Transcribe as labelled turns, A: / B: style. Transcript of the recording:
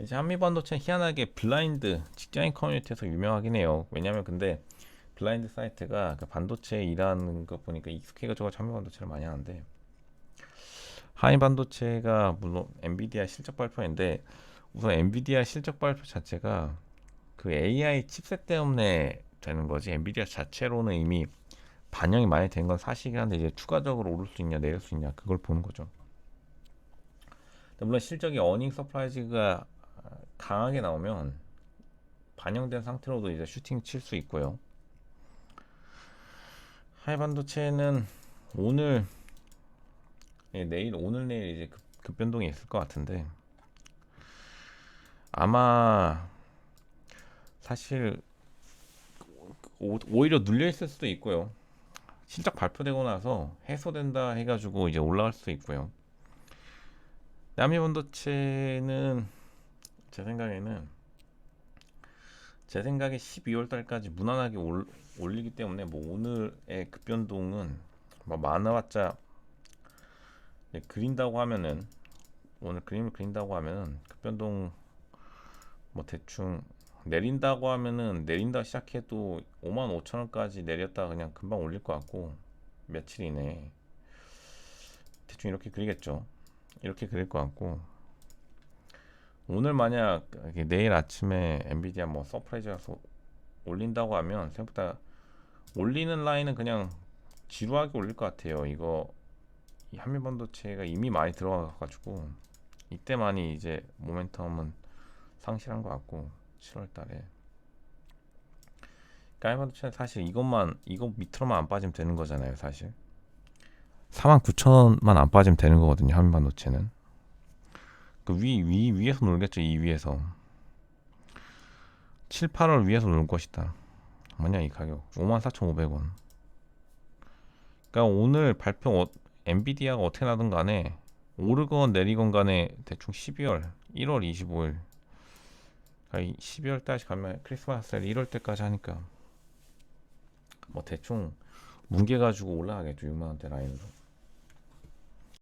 A: 이제 한미 반도체는 희한하게 블라인드 직장인 커뮤니티에서 유명하긴 해요. 왜냐면 근데 블라인드 사이트가 그 반도체 일하는 거 보니까 익숙해가지고 한미 반도체를 많이 하는데 한미 반도체가 물론 엔비디아 실적 발표인데 우선 엔비디아 실적 발표 자체가 그 AI 칩셋 때문에 되는 거지 엔비디아 자체로는 이미 반영이 많이 된 건 사실이긴 한데 이제 추가적으로 오를 수 있냐 내릴 수 있냐 그걸 보는 거죠. 물론 실적이 어닝 서프라이즈가 강하게 나오면 반영된 상태로도 이제 슈팅 칠 수 있고요. 하이반도체는 오늘 예, 내일 오늘 내일 이제 급, 급변동이 있을 것 같은데 아마 사실 오, 오히려 눌려 있을 수도 있고요. 실적 발표되고 나서 해소된다 해가지고 이제 올라갈 수도 있고요. 남미 반도체는 제 생각에는 제 생각에 12월 달까지 무난하게 올, 올리기 때문에 뭐 오늘의 급변동은 뭐 많아봤자 예, 그린다고 하면은 오늘 그림을 그린다고 하면은 급변동 뭐 대충 내린다고 하면은 내린다 시작해도 5만 5천 원까지 내렸다 그냥 금방 올릴 것 같고 며칠 이내 대충 이렇게 그리겠죠. 이렇게 그릴 것 같고 오늘 만약 내일 아침에 엔비디아 뭐 서프라이즈라서 올린다고 하면 생각보다 올리는 라인은 그냥 지루하게 올릴 것 같아요. 이거 이 한미 반도체가 이미 많이 들어가 가지고 이때 많이 이제 모멘텀은 상실한 것 같고 7월 달에 가이 반도체는 사실 이것만 이거 밑으로만 안 빠지면 되는 거잖아요, 사실. 49,000원만 안 빠지면 되는 거거든요, 한미 반도체는. 그 위, 위, 위에서 놀겠죠, 이 위에서. 7, 8월 위에서 놀 것이다. 뭐냐, 이 가격. 54,500원. 그러니까 오늘 발표, 어, 엔비디아가 어떻게 나든 간에, 오르건 내리건 간에 대충 12월, 1월 25일. 그러니까 12월 달까지 가면 크리스마스 셀 1월 때까지 하니까. 뭐 대충 뭉개 가지고 올라가겠죠, 6만 원대 라인으로.